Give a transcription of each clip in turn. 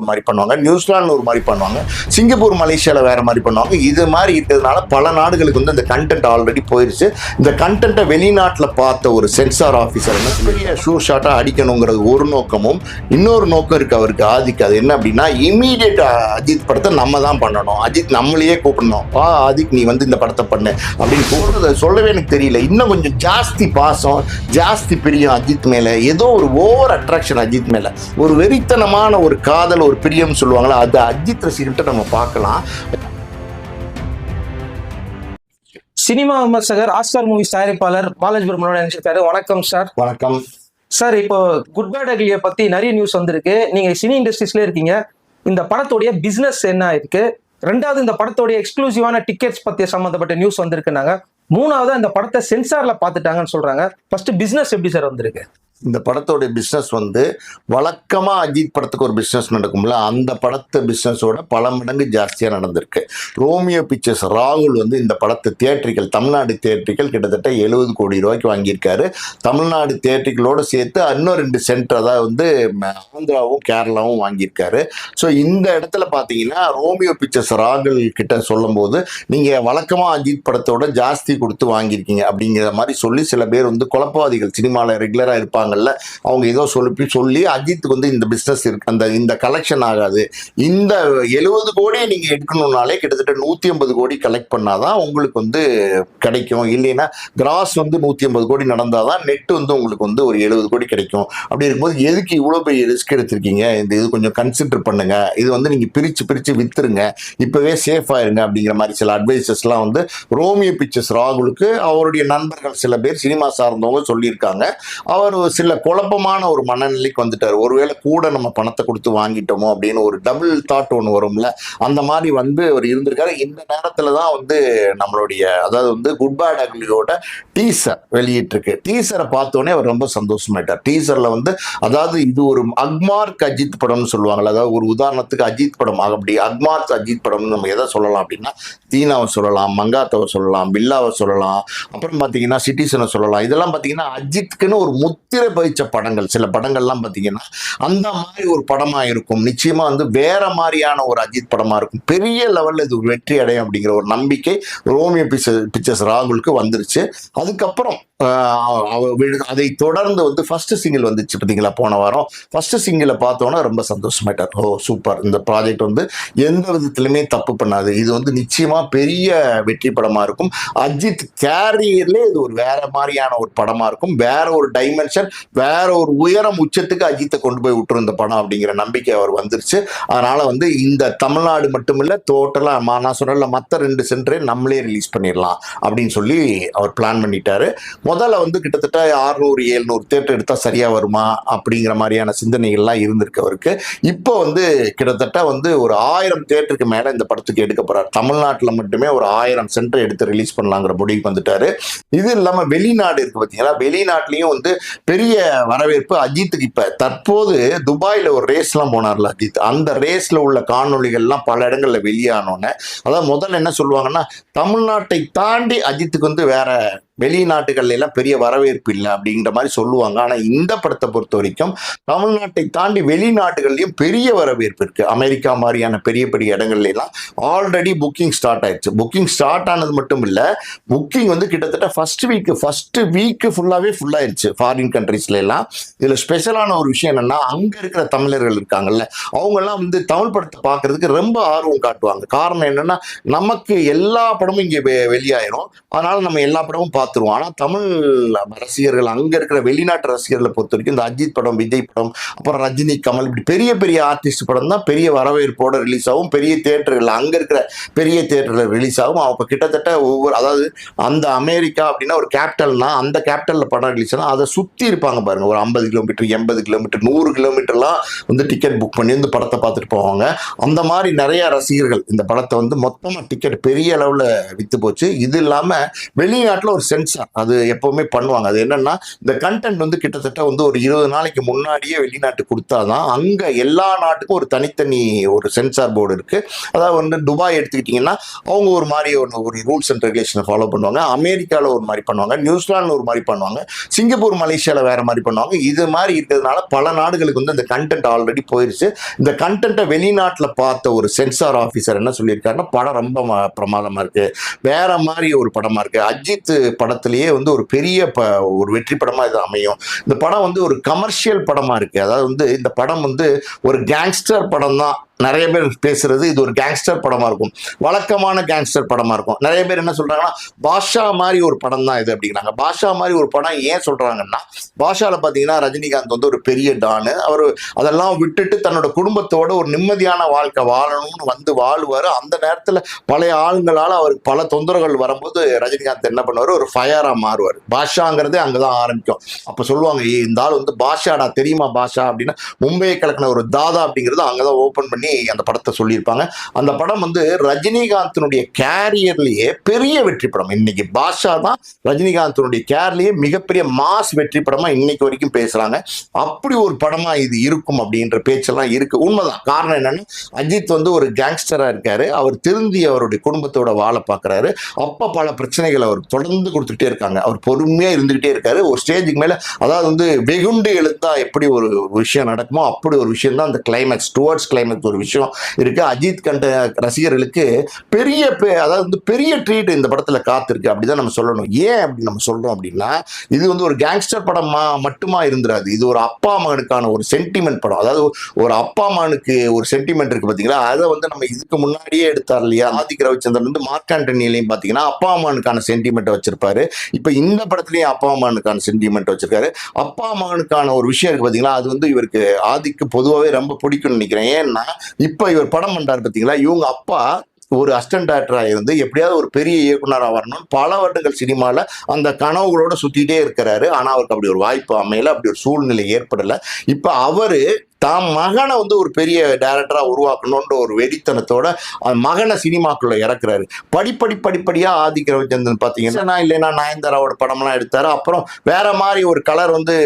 ஒரு மாதிரி பண்ணுவாங்க. நியூசிலாந்து ஒரு மாதிரி பண்ணுவாங்க. சிங்கப்பூர் மலேசியாவில் வேறு மாதிரி பண்ணுவாங்க. இது மாதிரி இருக்கிறதுனால பல நாடுகளுக்கு வந்து இந்த கண்டென்ட் ஆல்ரெடி போயிடுச்சு இந்த கண்டென்ட்டை வெளிநாட்டில் பார்த்த ஒரு சென்சார் ஆஃபீஸர் என்ன பெரிய ஷூ ஷாட்டாக அடிக்கணுங்கிறது ஒரு நோக்கமும் இன்னொரு நோக்கம் இருக்குது அவருக்கு ஆதிக்கு. அது என்ன அப்படின்னா இமீடியட் அஜித் படத்தை நம்ம தான் பண்ணணும். அஜித் நம்மளையே கூப்பிடணும். பா ஆதிக் நீ வந்து இந்த படத்தை பண்ணு அப்படின்னு கூப்பிடுறது. சொல்லவே எனக்கு தெரியல. இன்னும் கொஞ்சம் ஜாஸ்தி பாசம் ஜாஸ்தி பிரியம் அஜித் மேலே. ஏதோ ஒரு ஓவர் அட்ராக்ஷன் அஜித் மேலே. ஒரு வெறித்தனமான ஒரு காதல் ஒரு பிரியம் சொல்லுவாங்களா? அது அஜித் ரசிகர்கிட்ட நம்ம பார்க்கலாம். சினிமா விமர்சகர் ஆஸ்கார் மூவிஸ் தயாரிப்பாளர் பாலாஜி பிரம்மனோட நினைச்சிருக்காரு வணக்கம் சார் வணக்கம். சார் இப்போ குட் பேட் அக்லியை பத்தி நிறைய நியூஸ் வந்திருக்கு. நீங்க சினி இண்டஸ்ட்ரீஸ்ல இருக்கீங்க. இந்த படத்தோடைய பிசினஸ் என்ன இருக்கு? ரெண்டாவது இந்த படத்தோடைய எக்ஸ்க்ளூசிவான டிக்கெட்ஸ் பத்திய சம்பந்தப்பட்ட நியூஸ் வந்திருக்குனாங்க மூணாவது இந்த படத்தை சென்சார்ல பாத்துட்டாங்கன்னு சொல்றாங்க. ஃபர்ஸ்ட் பிசினஸ் எப்படி சார் வந்திருக்கு? இந்த படத்தோடைய பிஸ்னஸ் வந்து வழக்கமாக அஜித் படத்துக்கு ஒரு பிஸ்னஸ் நடக்கும்ல அந்த படத்து பிஸ்னஸோட பல மடங்கு ஜாஸ்தியாக நடந்திருக்கு. ரோமியோ பிக்சர்ஸ் ராகுல் வந்து இந்த படத்தை தியேட்டரிக்கல் தமிழ்நாடு தியேட்டரிக்கல் கிட்டத்தட்ட எழுபது கோடி ரூபாய்க்கு வாங்கியிருக்காரு. தமிழ்நாடு தியேட்டரிக்கலோடு சேர்த்து இன்னும் ரெண்டு சென்டர் அதாவது வந்து ஆந்திராவும் கேரளாவும் வாங்கியிருக்காரு. ஸோ இந்த இடத்துல பார்த்தீங்கன்னா ரோமியோ பிக்சர்ஸ் ராகுல் கிட்ட சொல்லும்போது நீங்கள் வழக்கமாக அஜித் படத்தோட ஜாஸ்தி கொடுத்து வாங்கியிருக்கீங்க அப்படிங்கிற மாதிரி சொல்லி சில பேர் வந்து குழப்பவாதிகள் சினிமாவில் ரெகுலராக இருப்பாங்க. இருப்பாங்கல்ல அவங்க ஏதோ சொல்லி சொல்லி அஜித்துக்கு வந்து இந்த பிஸ்னஸ் இருக்கு அந்த இந்த கலெக்ஷன் ஆகாது. இந்த எழுபது கோடியை நீங்கள் எடுக்கணும்னாலே கிட்டத்தட்ட நூற்றி ஐம்பது கோடி கலெக்ட் பண்ணாதான் உங்களுக்கு வந்து கிடைக்கும். இல்லைன்னா கிராஸ் வந்து நூற்றி ஐம்பது கோடி நடந்தால் தான் நெட் வந்து உங்களுக்கு வந்து ஒரு எழுபது கோடி கிடைக்கும். அப்படி இருக்கும்போது எதுக்கு இவ்வளோ பெரிய ரிஸ்க் எடுத்திருக்கீங்க? இந்த இது கொஞ்சம் கன்சிடர் பண்ணுங்க. இது வந்து நீங்கள் பிரித்து பிரித்து வித்துருங்க. இப்போவே சேஃப் ஆயிருங்க அப்படிங்கிற மாதிரி சில அட்வைசஸ்லாம் வந்து ரோமியோ பிக்சர்ஸ் ராகுலுக்கு அவருடைய நண்பர்கள் சில பேர் சினிமா சார்ந்தவங்க சொல்லியிருக்காங்க. அவர் சில குழப்பமான ஒரு மனநிலைக்கு வந்துட்டார். ஒருவேளை கூட நம்ம பணத்தை கொடுத்து வாங்கிட்டோமோ அப்படின்னு ஒரு டபுள் தாட் ஒன்று வரும்ல. அந்த மாதிரி வந்து அவர் இருந்திருக்காரு. இந்த நேரத்தில் தான் வந்து நம்மளுடைய அதாவது வந்து குட் பேட் அக்லியோட டீசர் வெளியிட்டிருக்கு. டீசரை பார்த்தோன்னே அவர் ரொம்ப சந்தோஷமாயிட்டார். டீசரில் வந்து அதாவது இது ஒரு அக்மார்க் அஜித் படம்னு சொல்லுவாங்கள்ல அதாவது ஒரு உதாரணத்துக்கு அஜித் படம். அப்படி அக்மார்க் அஜித் படம்னு நம்ம எதை சொல்லலாம் அப்படின்னா தீனாவை சொல்லலாம் மங்காத்தாவை சொல்லலாம் பில்லாவை சொல்லலாம். அப்புறம் பார்த்தீங்கன்னா சிட்டிசனை சொல்லலாம். இதெல்லாம் பார்த்தீங்கன்னா அஜித்துக்குன்னு ஒரு முத்திரை பதிச்ச படங்கள் சில படங்கள்லாம் பார்த்தீங்கன்னா அந்த மாதிரி ஒரு படமாக இருக்கும். நிச்சயமாக வந்து வேற மாதிரியான ஒரு அஜித் படமாக இருக்கும். பெரிய லெவலில் இது ஒரு வெற்றி அடையும் அப்படிங்கிற ஒரு நம்பிக்கை ரோமியோ பிக்சர் பிக்சர்ஸ் ராகுலுக்கு வந்துருச்சு. அதுக்கப்புறம் அதை தொடர்ந்து வந்து ஃபர்ஸ்ட் சிங்கிள் வந்துச்சு பார்த்தீங்களா போன வாரம். ஃபர்ஸ்ட் சிங்கிளை பார்த்தோன்னா ரொம்ப சந்தோஷமாயிட்டார். ஓ சூப்பர் இந்த ப்ராஜெக்ட் வந்து எந்த விதத்துலையுமே தப்பு பண்ணாது. இது வந்து நிச்சயமாக பெரிய வெற்றி படமாக இருக்கும். அஜித் கேரியர்லேயே இது ஒரு வேற மாதிரியான ஒரு படமா இருக்கும். வேற ஒரு டைமென்ஷன் வேற ஒரு உயரம் உச்சத்துக்கு அஜித்தை கொண்டு போய் விட்டுருந்த படம் அப்படிங்கிற நம்பிக்கை அவர் வந்துருச்சு. அதனால வந்து இந்த தமிழ்நாடு மட்டும் இல்ல டோட்டலா நான் சொன்னல மற்ற ரெண்டு சென்டரே நம்மளே ரிலீஸ் பண்ணிடலாம் அப்படின்னு சொல்லி அவர் பிளான் பண்ணிட்டாரு. முதல்ல வந்து கிட்டத்தட்ட ஆறுநூறு எழுநூறு தேட்டர் எடுத்தா சரியா வருமா அப்படிங்கிற மாதிரியான சிந்தனைகள்லாம் இருந்திருக்கு அவருக்கு. இப்போ வந்து கிட்டத்தட்ட வந்து ஒரு ஆயிரம் தேட்டருக்கு மேல இந்த படத்துக்கு எடுக்க போறார். தமிழ்நாட்டில் மட்டுமே ஒரு ஆயிரம் சென்டர் எடுத்து ரிலீஸ் பண்ணலாங்கிற முடிவுக்கு வந்துட்டாரு. இது இல்லாம வெளிநாடு இருக்கு பார்த்தீங்கன்னா வெளிநாட்டிலையும் வந்து பெரிய வரவேற்பு அஜித்துக்கு இப்ப. தற்போது துபாயில ஒரு ரேஸ்லாம் போனார்ல அஜித். அந்த ரேஸ்ல உள்ள காணொலிகள்லாம் பல இடங்கள்ல வெளியானோன்னே அதாவது முதல்ல என்ன சொல்லுவாங்கன்னா தமிழ்நாட்டை தாண்டி அஜித்துக்கு வந்து வேற வெளிநாட்டுகள்ல எல்லாம் பெரிய வரவேற்பு இல்லை அப்படிங்கிற மாதிரி சொல்லுவாங்க. ஆனால் இந்த படத்தை பொறுத்த வரைக்கும் தமிழ்நாட்டை தாண்டி வெளிநாட்டுகள்லையும் பெரிய வரவேற்பு இருக்குது அமெரிக்கா மாதிரியான பெரிய பெரிய இடங்கள்ல எல்லாம் ஆல்ரெடி புக்கிங் ஸ்டார்ட் ஆயிடுச்சு. புக்கிங் ஸ்டார்ட் ஆனது மட்டும் இல்லை புக்கிங் வந்து கிட்டத்தட்ட ஃபர்ஸ்ட் வீக் ஃபர்ஸ்ட் வீக் ஃபுல்லாகவே ஃபுல்லாயிருச்சு ஃபாரின் கண்ட்ரீஸ்ல எல்லாம் இதில் ஸ்பெஷலான ஒரு விஷயம் என்னன்னா அங்கே இருக்கிற தமிழர்கள் இருக்காங்கல்ல அவங்கெல்லாம் வந்து தமிழ் படத்தை பார்க்கறதுக்கு ரொம்ப ஆர்வம் காட்டுவாங்க. காரணம் என்னன்னா நமக்கு எல்லா படமும் இங்கே வெ- வெளியாயிரும். அதனால நம்ம எல்லா படமும் பார்த்துருவோம். ஆனால் தமிழ் ரசிகர்கள் அங்கே இருக்கிற வெளிநாட்டு ரசிகர்களை பொறுத்த வரைக்கும் இந்த அஜித் படம் விஜய் படம் அப்புறம் ரஜினி கமல் இப்படி பெரிய பெரிய ஆர்டிஸ்ட் படம் தான் பெரிய வரவேற்போட ரிலீஸ் ஆகும். பெரிய தேட்டர்கள் அங்கே இருக்கிற பெரிய தேட்டரில் ரிலீஸ் ஆகும். அப்போ கிட்டத்தட்ட ஒவ்வொரு அதாவது அந்த அமெரிக்கா அப்படின்னா ஒரு கேபிட்டல்னா அந்த கேபிட்டலில் படம் ரிலீஸ் ஆனால் அதை சுற்றி இருப்பாங்க பாருங்க. ஒரு ஐம்பது கிலோமீட்டர் எண்பது கிலோமீட்டர் நூறு கிலோமீட்டர்லாம் வந்து டிக்கெட் புக் பண்ணி வந்து படத்தை பார்த்துட்டு போவாங்க. அந்த மாதிரி நிறைய ரசிகர்கள் இந்த படத்தை வந்து மொத்தமாக டிக்கெட் பெரிய அளவில் விற்று போச்சு. இது இல்லாமல் வெளிநாட்டில் ஒரு சென்டர் சென்சார் அது எப்பவுமே பண்ணுவாங்க. அது என்னன்னா இந்த கண்டென்ட் வந்து கிட்டத்தட்ட வந்து ஒரு இருபது நாளைக்கு முன்னாடியே வெளிநாட்டு கொடுத்தாதான் அங்க எல்லா நாட்டுக்கும் ஒரு தனித்தனி ஒரு சென்சார் போர்டு இருக்கு. அதாவது வந்து துபாய் எடுத்துக்கிட்டிங்கன்னா அவங்க ஒரு மாதிரி ஒன்று ஒரு ரூல்ஸ் அண்ட் ரெகுலேஷனை ஃபாலோ பண்ணுவாங்க. அமெரிக்காவில் ஒரு மாதிரி பண்ணுவாங்க. நியூசிலாண்டில் ஒரு மாதிரி பண்ணுவாங்க. சிங்கப்பூர் மலேசியாவில் வேற மாதிரி பண்ணுவாங்க. இது மாதிரி இருக்கிறதுனால பல நாடுகளுக்கு வந்து இந்த கண்டென்ட் ஆல்ரெடி போயிருச்சு. இந்த கண்டென்ட்டை வெளிநாட்டில் பார்த்த ஒரு சென்சார் ஆஃபீஸர் என்ன சொல்லியிருக்காருன்னா படம் ரொம்ப பிரமாதமாக பிரமாதமா இருக்கு. வேற மாதிரி ஒரு படமா இருக்கு. அஜித் படம் படத்திலேயே வந்து ஒரு பெரிய ப ஒரு வெற்றி படமாக இது அமையும். இந்த படம் வந்து ஒரு கமர்ஷியல் படமா இருக்கு. அதாவது வந்து இந்த படம் வந்து ஒரு கேங்ஸ்டர் படம் தான் நிறைய பேர் பேசுறது இது ஒரு கேங்ஸ்டர் படமா இருக்கும். வழக்கமான கேங்ஸ்டர் படமா இருக்கும். நிறைய பேர் என்ன சொல்றாங்கன்னா பாஷா மாதிரி ஒரு படம் தான் இது அப்படிங்கிறாங்க. பாஷா மாதிரி ஒரு படம் ஏன் சொல்றாங்கன்னா பாஷால பாத்தீங்கன்னா ரஜினிகாந்த் வந்து ஒரு பெரிய டானு. அவர் அதெல்லாம் விட்டுட்டு தன்னோட குடும்பத்தோட ஒரு நிம்மதியான வாழ்க்கை வாழணும்னு வந்து வாழ்வார். அந்த நேரத்துல பழைய ஆளுங்களால அவருக்கு பல தொந்தரவுகள் வரும்போது ரஜினிகாந்த் என்ன பண்ணுவார்? ஒரு ஃபயரா மாறுவார். பாஷாங்கிறதே அங்கதான் ஆரம்பிக்கும். அப்ப சொல்லுவாங்க இந்த ஆள் வந்து பாஷாடா தெரியுமா பாஷா? அப்படின்னா மும்பையை கலக்கின ஒரு தாதா அப்படிங்கிறது அங்கதான் ஓபன் பண்ணி அந்த படத்தை சொல்லியிருப்பாங்க. அந்த படம் வந்து ரஜினிகாந்தினுடைய கேரியர்லேயே பெரிய வெற்றி படம். இன்னைக்கு பாஷா தான் ரஜினிகாந்தினுடைய கேரியர்லேயே மிகப்பெரிய மாஸ் வெற்றி படமாக இன்னைக்கு வரைக்கும் பேசுகிறாங்க அப்படி ஒரு படமாக இது இருக்கும் அப்படின்ற பேச்செல்லாம் இருக்குது உண்மைதான். காரணம் என்னன்னா அஜித் வந்து ஒரு கேங்ஸ்டராக இருக்கார். அவர் திருந்தி அவருடைய குடும்பத்தோட வாழ பார்க்குறாரு அப்போ பல பிரச்சனைகள் அவர் தொடர்ந்து கொடுத்துட்டே இருக்காங்க. அவர் பொறுமையாக இருந்துக்கிட்டே இருக்காரு. ஒரு ஸ்டேஜுக்கு மேலே அதாவது வந்து வெகுண்டு எழுத்தா எப்படி ஒரு விஷயம் நடக்குமோ அப்படி ஒரு விஷயம் தான் அந்த கிளைமேக்ஸ் டுவர்ட்ஸ் கிளைமேக்ஸ் ஒரு விஷயம் இருக்கு. அஜித் கண்ட ரசிகர்களுக்கு பெரிய அதாவது வந்து பெரிய ட்ரீட் இந்த படத்துல காத்திருக்கு அப்படிதான் நம்ம சொல்லணும். ஏன் அப்படி நம்ம சொல்றோம் அப்படின்னா இது வந்து ஒரு கேங்ஸ்டர் படமா மட்டுமா இருந்துராது. இது ஒரு அப்பா மகனுக்கான ஒரு சென்டிமெண்ட் படம். அதாவது ஒரு அப்பா மகனுக்கு ஒரு சென்டிமெண்ட் இருக்கு பாத்தீங்களா? அதை வந்து நம்ம இதுக்கு முன்னாடியே எடுத்தார் இல்லையா? ஆதிக் ரவிச்சந்திரன் வந்து மார்க் ஆண்டனிலையும் பாத்தீங்கன்னா அப்பா மகனுக்கான சென்டிமெண்ட் வச்சிருப்பாரு. இப்ப இந்த படத்துலயும் அப்பா மகனுக்கான சென்டிமெண்ட் வச்சிருக்காரு. அப்பா மகனுக்கான ஒரு விஷயம் இருக்கு பாத்தீங்களா? அது வந்து இவருக்கு ஆதிக்கு பொதுவாகவே ரொம்ப பிடிக்கும்னு நினைக்கிறேன். ஏன்னா இப்ப இவர் படம் பண்றாரு பாத்தீங்களா? இவங்க அப்பா ஒரு அஸ்டன் டேரக்டராக இருந்து எப்படியாவது ஒரு பெரிய இயக்குனராக வரணும் பல வருடங்கள் சினிமாவில் அந்த கனவுகளோட சுத்திட்டே இருக்கிறாரு. ஆனால் அவருக்கு அப்படி ஒரு வாய்ப்பு அமையல. அப்படி ஒரு சூழ்நிலை ஏற்படலை. இப்போ அவரு தாம் மகனை வந்து ஒரு பெரிய டைரக்டரா உருவாக்கணும்ன்ற ஒரு வெறித்தனத்தோட அந்த மகனை சினிமாக்குள்ள இறக்குறாரு. படிப்படி படிப்படியா ஆதிக்க ரவிச்சந்திரன் பாத்தீங்கன்னா இல்லைன்னா நயன்தாராவோட படம்லாம் எடுத்தாரு. அப்புறம் வேற மாதிரி ஒரு கலர் வந்து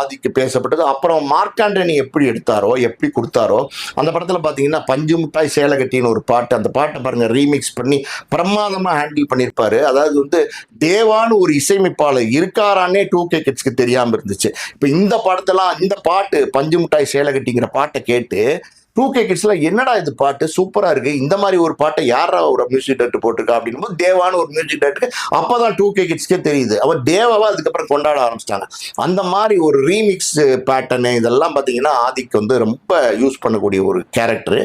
ஆதிக்கு பேசப்பட்டது. அப்புறம் மார்க்காண்டனி எப்படி எடுத்தாரோ எப்படி கொடுத்தாரோ அந்த படத்துல பாத்தீங்கன்னா பஞ்சு மிட்டாய் சேலகட்டின்னு ஒரு பாட்டு அந்த பாட்டை பாருங்க ரீமிக்ஸ் பண்ணி பிரமாதமா ஹேண்டில் பண்ணியிருப்பாரு அதாவது வந்து தேவான்னு ஒரு இசையமைப்பாளர் இருக்காரானே டூ கே கிட்ஸ்க்கு தெரியாம இருந்துச்சு. இப்போ இந்த படத்தெல்லாம் இந்த பாட்டு பஞ்சு மிட்டாய் சேலகட்டிங்கிற பாட்டை கேட்டு டூ கே கிட்ஸ்ல என்னடா இது பாட்டு? சூப்பரா இருக்கு. இந்த மாதிரி ஒரு பாட்டை யாரா ஒரு மியூசிக் டேரக்டர் போட்டிருக்கா அப்படின்னும் போது தேவான்னு ஒரு மியூசிக் டேரக்டர் அப்பதான் டூ கே கிட்ஸ்க்கே தெரியுது. அவர் தேவாவா அதுக்கப்புறம் கொண்டாட ஆரம்பிச்சிட்டாங்க. அந்த மாதிரி ஒரு ரீமிக்ஸ் பேட்டர்னு இதெல்லாம் பார்த்தீங்கன்னா ஆதிக்கு வந்து ரொம்ப யூஸ் பண்ணக்கூடிய ஒரு கேரக்டர்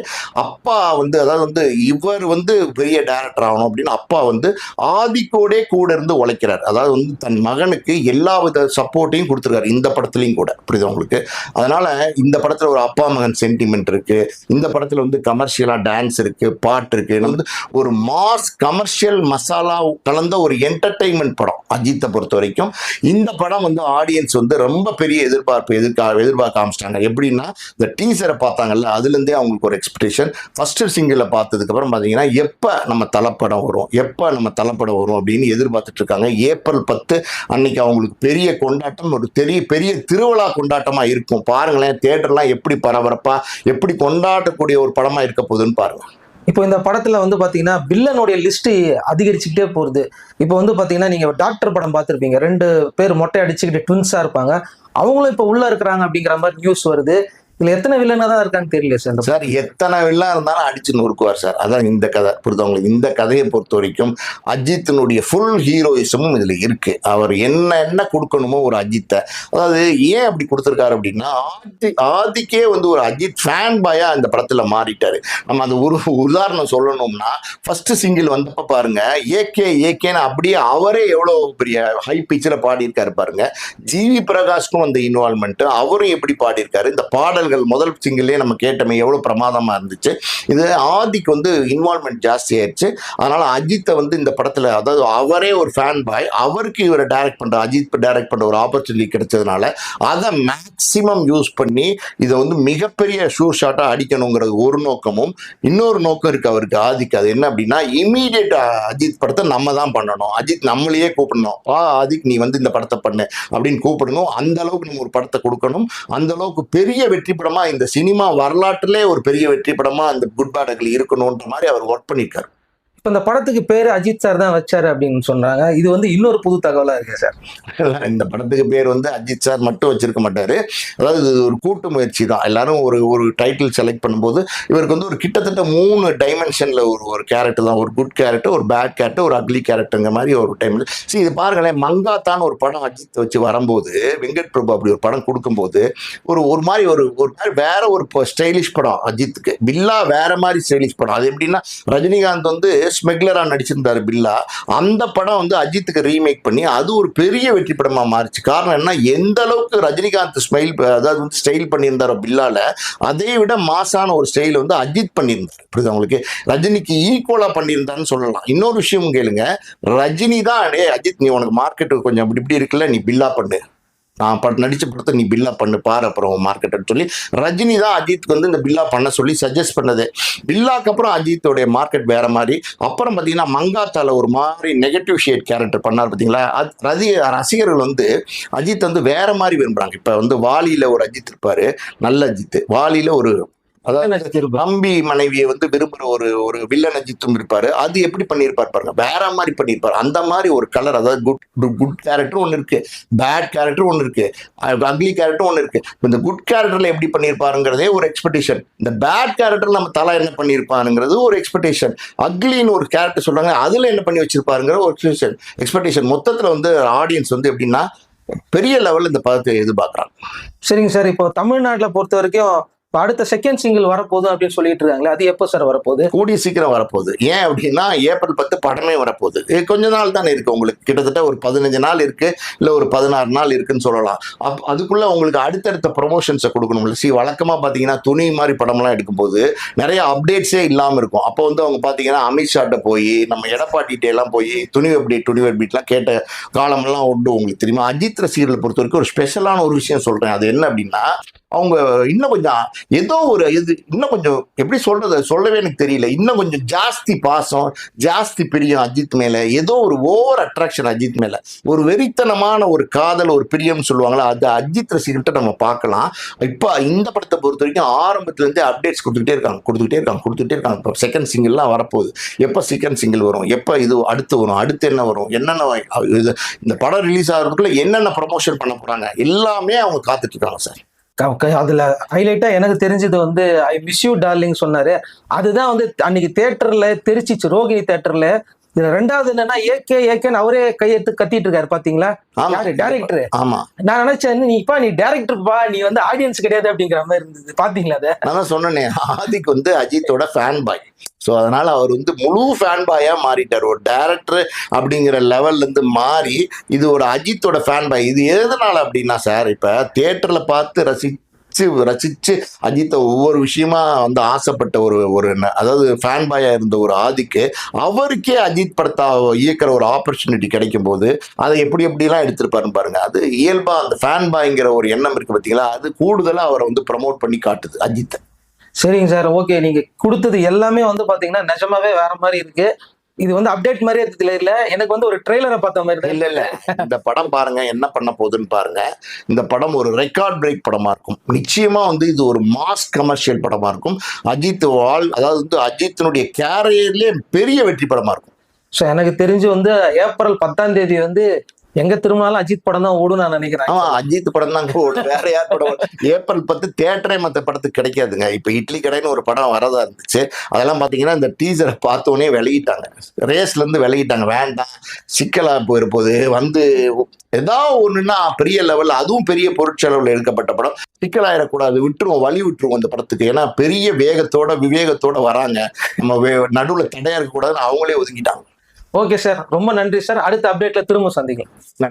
அப்பா வந்து அதாவது வந்து இவர் வந்து பெரிய டேரக்டர் ஆகணும் அப்படின்னு அப்பா வந்து ஆதிக்கோடே கூட இருந்து உழைக்கிறார். அதாவது வந்து தன் மகனுக்கு எல்லா வித சப்போர்ட்டையும் கொடுத்துருக்காரு. இந்த படத்துலையும் கூட. புரியுது உங்களுக்கு? அதனால இந்த படத்துல ஒரு அப்பா மகன் சென்டிமெண்ட் இருக்கு. இந்த படத்துல வந்து கமர்ஷியலா டான்ஸ் இருக்கு பாட்டு இருக்கு. வந்து ஒரு மாஸ் கமர்ஷியல் மசாலா கலந்த ஒரு என்டர்டைன்மெண்ட் படம் அஜித்தை பொறுத்த வரைக்கும். இந்த படம் வந்து ஆடியன்ஸ் வந்து ரொம்ப பெரிய எதிர்பார்ப்பு எதிர்கா எதிர்பார்க்க ஆரம்பிச்சிட்டாங்க. எப்படின்னா இந்த டீசரை பார்த்தாங்கல்ல அதுலேருந்தே அவங்களுக்கு ஒரு எக்ஸ்பெக்டேஷன் ஃபர்ஸ்ட் சிங்கிளை பார்த்ததுக்கு அப்புறம் பார்த்தீங்கன்னா எப்போ நம்ம தலைப்படம் வரும் எப்போ நம்ம தலைப்படம் வரும் அப்படின்னு எதிர்பார்த்துட்டு இருக்காங்க. ஏப்ரல் பத்து அன்னைக்கு அவங்களுக்கு பெரிய கொண்டாட்டம் ஒரு பெரிய பெரிய திருவிழா கொண்டாட்டமா இருக்கும். பாருங்களேன் தேட்டர்லாம் எப்படி பரபரப்பா எப்படி கொண்டாடக்கூடிய ஒரு படமா இருக்க போகுதுன்னு பாருங்க. இப்போ இந்த படத்துல வந்து பாத்தீங்கன்னா வில்லனுடைய லிஸ்ட் அதிகரிச்சுக்கிட்டே போகுது. இப்போ வந்து பாத்தீங்கன்னா நீங்க டாக்டர் படம் பார்த்துருப்பீங்க. ரெண்டு பேர் மொட்டை அடிச்சுக்கிட்டு ட்வின்ஸா இருப்பாங்க. அவங்களும் இப்போ உள்ள இருக்கிறாங்க அப்படிங்கிற மாதிரி நியூஸ் வருது. இதுல எத்தனை வில்லனா தான் இருக்கான்னு தெரியல சார். சார் எத்தனை வில்லா இருந்தாலும் அடிச்சு நொறுக்குவார் சார். அதான் இந்த கதை புரிதவங்களுக்கு இந்த கதையை பொறுத்த வரைக்கும் அஜித்தினுடைய ஃபுல் ஹீரோயிசமும் இதுல இருக்கு. அவர் என்ன என்ன கொடுக்கணுமோ ஒரு அஜித்தை. அதாவது ஏன் அப்படி கொடுத்துருக்காரு அப்படின்னா ஆதி ஆதிக்கே வந்து ஒரு அஜித் ஃபேன் பாயா இந்த படத்துல மாறிட்டாரு. நம்ம அந்த ஒரு உதாரணம் சொல்லணும்னா ஃபர்ஸ்ட் சிங்கிள் வந்தப்ப பாருங்க ஏகே ஏகேன்னு அப்படியே அவரே எவ்வளவு பெரிய ஹை பிச்சில் பாடியிருக்காரு பாருங்க. ஜிவி பிரகாஷ்க்கும் அந்த இன்வால்மெண்ட் அவரும் எப்படி பாடியிருக்காரு? இந்த பாடல் பாடல்கள் முதல் சிங்கிள்லேயே நம்ம கேட்டோமே எவ்வளோ பிரமாதமாக இருந்துச்சு. இது ஆதிக்கு வந்து இன்வால்மெண்ட் ஜாஸ்தி ஆயிடுச்சு. அதனால் அஜித்தை வந்து இந்த படத்தில் அதாவது அவரே ஒரு ஃபேன் பாய் அவருக்கு இவரை டைரக்ட் பண்ணுற அஜித் டைரக்ட் பண்ணுற ஒரு ஆப்பர்ச்சுனிட்டி கிடைச்சதுனால அதை மேக்சிமம் யூஸ் பண்ணி இதை வந்து மிகப்பெரிய ஷூ ஷாட்டாக அடிக்கணுங்கிறது ஒரு நோக்கமும் இன்னொரு நோக்கம் இருக்குது அவருக்கு ஆதிக்கு. அது என்ன அப்படின்னா இமீடியட் அஜித் படத்தை நம்ம தான் பண்ணணும். அஜித் நம்மளையே கூப்பிடணும். ஆ ஆதிக் நீ வந்து இந்த படத்தை பண்ணு அப்படின்னு கூப்பிடணும். அந்த அளவுக்கு நம்ம ஒரு படத்தை கொடுக்கணும். அந்த அளவுக்கு பெரிய வெற்றி படமா இந்த சினிமா வரலாற்றிலே ஒரு பெரிய வெற்றி படமா அந்த குட் பேடர்கள் இருக்கணும்ன்ற மாதிரி அவர் ஒர்க் பண்ணியிருக்காரு. இப்போ இந்த படத்துக்கு பேர் அஜித் சார் தான் வச்சாரு அப்படின்னு சொல்றாங்க. இது வந்து இன்னொரு புது தகவலாக இருக்கு சார் இந்த படத்துக்கு பேர் வந்து அஜித் சார் மட்டும் வச்சிருக்க மாட்டாரு. அதாவது இது ஒரு கூட்டு முயற்சி தான். எல்லாரும் ஒரு ஒரு டைட்டில் செலக்ட் பண்ணும்போது இவருக்கு வந்து ஒரு கிட்டத்தட்ட மூணு டைமென்ஷனில் ஒரு ஒரு கேரக்டர் தான். ஒரு குட் கேரக்டர் ஒரு பேட் கேரக்டர் ஒரு அக்லி கேரக்டருங்க மாதிரி ஒரு டைம் சரி இது பாருங்களேன் மங்காத்தான் ஒரு படம் அஜித் வச்சு வரும்போது வெங்கட் பிரபு அப்படி ஒரு படம் கொடுக்கும்போது ஒரு ஒரு மாதிரி ஒரு ஒரு மாதிரி வேற ஒரு ஸ்டைலிஷ் படம் அஜித்துக்கு. பில்லா வேற மாதிரி ஸ்டைலிஷ் படம். அது எப்படின்னா ரஜினிகாந்த் வந்து ஸ்மெக்லராக நடிச்சிருந்தாரு பில்லா. அந்த படம் வந்து அஜித்துக்கு ரீமேக் பண்ணி அது ஒரு பெரிய வெற்றி படமாக மாறிச்சு. காரணம் என்ன? எந்த அளவுக்கு ரஜினிகாந்த் ஸ்மைல் அதாவது வந்து ஸ்டைல் பண்ணியிருந்தாரோ பில்லால அதை விட மாசான ஒரு ஸ்டைல் வந்து அஜித் பண்ணியிருந்தார். புரியுது உங்களுக்கு? ரஜினிக்கு ஈக்குவலாக பண்ணியிருந்தான்னு சொல்லலாம். இன்னொரு விஷயம் கேளுங்க. ரஜினி தான் அடே அஜித் நீ உனக்கு மார்க்கெட்டு கொஞ்சம் இப்படி இப்படி இருக்குல்ல நீ பில்லா பண்ணு. நான் பட் நடித்த படத்தை நீ பில்லா பண்ணு பாரு அப்புறம் மார்க்கெட்னு சொல்லி ரஜினி தான் அஜித்துக்கு வந்து இந்த பில்லா பண்ண சொல்லி சஜஸ்ட் பண்ணது. பில்லாக்கு அப்புறம் அஜித்தோடைய மார்க்கெட் வேற மாதிரி. அப்புறம் பார்த்தீங்கன்னா மங்காத்தால ஒரு மாதிரி நெகட்டிவ் ஷேட் கேரக்டர் பண்ணார் பார்த்தீங்களா அது ரசி ரசிகர்கள் வந்து அஜித் வந்து வேற மாதிரி விரும்புகிறாங்க இப்போ வந்து வாலியில் ஒரு அஜித் இருப்பார் நல்ல அஜித். வாலியில் ஒரு அதாவது நம்பி மனைவியை வந்து விரும்புற ஒரு ஒரு வில்லன் அஜித்தும் இருப்பாரு. அது எப்படி பண்ணியிருப்பார் பாருங்க. வேற மாதிரி பண்ணியிருப்பார். அந்த மாதிரி ஒரு கலர் அதாவது குட் குட் கேரக்டர் ஒன்று இருக்கு. பேட் கேரக்டர் ஒன்று இருக்கு. அக்லி கேரக்டர் ஒன்று இருக்கு. இந்த குட் கேரக்டர்ல எப்படி பண்ணியிருப்பாருங்கிறதே ஒரு எக்ஸ்பெக்டேஷன் இந்த பேட் கேரக்டர் நம்ம தலா என்ன பண்ணியிருப்பாருங்கிறது ஒரு எக்ஸ்பெக்டேஷன் அக்லின்னு ஒரு கேரக்டர் சொல்றாங்க. அதுல என்ன பண்ணி வச்சிருப்பாருங்கிற ஒரு எக்ஸ்பெக்டேஷன் எக்ஸ்பெக்டேஷன் மொத்தத்துல வந்து ஆடியன்ஸ் வந்து எப்படின்னா பெரிய லெவல்ல இந்த படத்தை எதிர்பார்க்கறாங்க. சரிங்க சார். இப்போ தமிழ்நாட்டுல பொறுத்த வரைக்கும் இப்போ அடுத்த செகண்ட் சிங்கிள் வரப்போகுது அப்படின்னு சொல்லிட்டு இருக்காங்களே அது எப்போ சார் வரப்போகுது? கூடிய சீக்கிரம் வரப்போகுது. ஏன் அப்படின்னா ஏப்ரல் பத்து படமே வரப்போகுது. கொஞ்ச நாள் தானே இருக்கு உங்களுக்கு. கிட்டத்தட்ட ஒரு பதினஞ்சு நாள் இருக்கு இல்லை ஒரு பதினாறு நாள் இருக்குன்னு சொல்லலாம். அப் அதுக்குள்ள உங்களுக்கு அடுத்தடுத்த ப்ரொமோஷன்ஸை கொடுக்கணும்ல. சி வழக்கமாக பார்த்தீங்கன்னா துணி மாதிரி படம்லாம் எடுக்கும்போது நிறைய அப்டேட்ஸே இல்லாமல் இருக்கும். அப்போ வந்து அவங்க பார்த்தீங்கன்னா அமித்ஷாட்ட போய் நம்ம எடப்பாடிட்ட எல்லாம் போய் துணி அப்டேட் துணி அப்டேட்லாம் கேட்ட காலமெல்லாம் உண்டு உங்களுக்கு தெரியுமா? அஜித் ரசிகர்களை பொறுத்த வரைக்கும் ஒரு ஸ்பெஷலான ஒரு விஷயம் சொல்கிறேன் அது என்ன அப்படின்னா அவங்க இன்னும் கொஞ்சம் ஏதோ ஒரு இது இன்னும் கொஞ்சம் எப்படி சொல்றது சொல்லவே எனக்கு தெரியல. இன்னும் கொஞ்சம் ஜாஸ்தி பாசம் ஜாஸ்தி பிரியம் அஜித் மேல ஏதோ ஒரு ஓவர் அட்ராக்ஷன் அஜித் மேல. ஒரு வெறித்தனமான ஒரு காதல் ஒரு பிரியம் சொல்லுவாங்களா அது அஜித் ரசிகர்கிட்ட நம்ம பார்க்கலாம். இப்போ இந்த படத்தை பொறுத்த வரைக்கும் ஆரம்பத்துல இருந்தே அப்டேட்ஸ் கொடுத்துக்கிட்டே இருக்காங்க கொடுத்துக்கிட்டே இருக்காங்க கொடுத்துக்கிட்டே இருக்காங்க. இப்போ செகண்ட் சிங்கிள்லாம் வரப்போகுது. எப்போ செகண்ட் சிங்கிள் வரும்? எப்போ இது அடுத்து வரும்? அடுத்து என்ன வரும்? என்னென்ன இது இந்த படம் ரிலீஸ் ஆகிறதுக்குள்ள என்னென்ன ப்ரமோஷன் பண்ண போறாங்க? எல்லாமே அவங்க காத்துட்டு இருக்காங்க சார் அதுல ஹைலைட்டா எனக்கு தெரிஞ்சது வந்து ஐ மிஸ் யூ டார்லிங் சொன்னாரு. அதுதான் வந்து அன்னைக்கு தேட்டர்ல தெரிச்சிச்சு ரோகிணி தேட்டர்ல இதுல ரெண்டாவது என்னன்னா ஏகே ஏகேன்னு அவரே கையெடுத்து கத்திட்டு இருக்காரு பாத்தீங்களா யாரு? டேரக்டர் ஆமா. நான் நினைச்சேன் நீ இப்ப நீ டேரக்டர் பா நீ வந்து ஆடியன்ஸ் கிடையாது அப்படிங்கிற மாதிரி இருந்தது. பாத்தீங்களா அதை? நான் தான் சொன்னேனே ஆதிக் வந்து அஜித்தோட ஃபேன் பாய் ஸோ அதனால அவர் வந்து முழு ஃபேன் பாயா மாறிட்டார். ஒரு டேரக்டர் அப்படிங்கிற லெவல்ல இருந்து மாறி இது ஒரு அஜித்தோட ஃபேன் பாய் இது எதனால அப்படின்னா சார் இப்ப தியேட்டர்ல பார்த்து ரசித்து ரசித்து அஜித்தை ஒவ்வொரு விஷயமா வந்து ஆசைப்பட்ட ஒரு ஒரு அதாவது ஃபேன் பாயாக இருந்த ஒரு ஆதிக்கு அவருக்கே அஜித் படத்தை இயக்கிற ஒரு ஆப்பர்ச்சுனிட்டி கிடைக்கும் போது அதை எப்படி எப்படிலாம் எடுத்திருப்பாருன்னு பாருங்க. அது இயல்பாக அந்த ஃபேன் பாய்ங்கிற ஒரு எண்ணம் இருக்கு பார்த்தீங்களா அது கூடுதலாக அவரை வந்து ப்ரமோட் பண்ணி காட்டுது அஜித்தை. சரிங்க சார். ஓகே நீங்கள் கொடுத்தது எல்லாமே வந்து பார்த்தீங்கன்னா நிஜமாவே வேற மாதிரி இருக்கு. இது வந்து அப்டேட் மாதிரியே தெரியல எனக்கு வந்து ஒரு ட்ரெய்லரை பார்த்த மாதிரி இல்ல இல்ல. இந்த படம் பாருங்க என்ன பண்ண போகுதுன்னு பாருங்க. இந்த படம் ஒரு ரெக்கார்ட் பிரேக் படமா இருக்கும். நிச்சயமா வந்து இது ஒரு மாஸ் கமர்ஷியல் படமா இருக்கும். அஜித் வால் அதாவது வந்து அஜித்தினுடைய கேரியர்லயே பெரிய வெற்றி படமா இருக்கும். ஸோ எனக்கு தெரிஞ்சு வந்து ஏப்ரல் பத்தாம் தேதி வந்து எங்க திரும்பினாலும் அஜித் படம் தான் ஓடும் நான் நினைக்கிறேன். ஆமா அஜித் படம் தான் ஓடும். வேற யார் படம் ஏப்ரல் பத்து தேட்டரே மத்த படத்துக்கு கிடைக்காதுங்க. இப்ப இட்லி கடைன்னு ஒரு படம் வரதா இருந்துச்சு. அதெல்லாம் பாத்தீங்கன்னா இந்த டீசரை பார்த்தோன்னே விலகிட்டாங்க. ரேஸ்ல இருந்து விலகிட்டாங்க. வேண்டாம். சிக்கலா போயிருப்போது வந்து ஏதாவது ஒண்ணுன்னா பெரிய லெவல்ல அதுவும் பெரிய பொருட்செலவுல எடுக்கப்பட்ட படம். சிக்கலாயிடக்கூடாது விட்டுருவோம் வழி விட்டுருவோம் அந்த படத்துக்கு. ஏன்னா பெரிய வேகத்தோட விவேகத்தோட வராங்க. நம்ம நடுவுல தடையா இருக்கக்கூடாதுன்னு அவங்களே ஒதுங்கிட்டாங்க. ஓகே சார் ரொம்ப நன்றி சார் அடுத்த அப்டேட்ல திரும்ப சந்திக்கலாம்.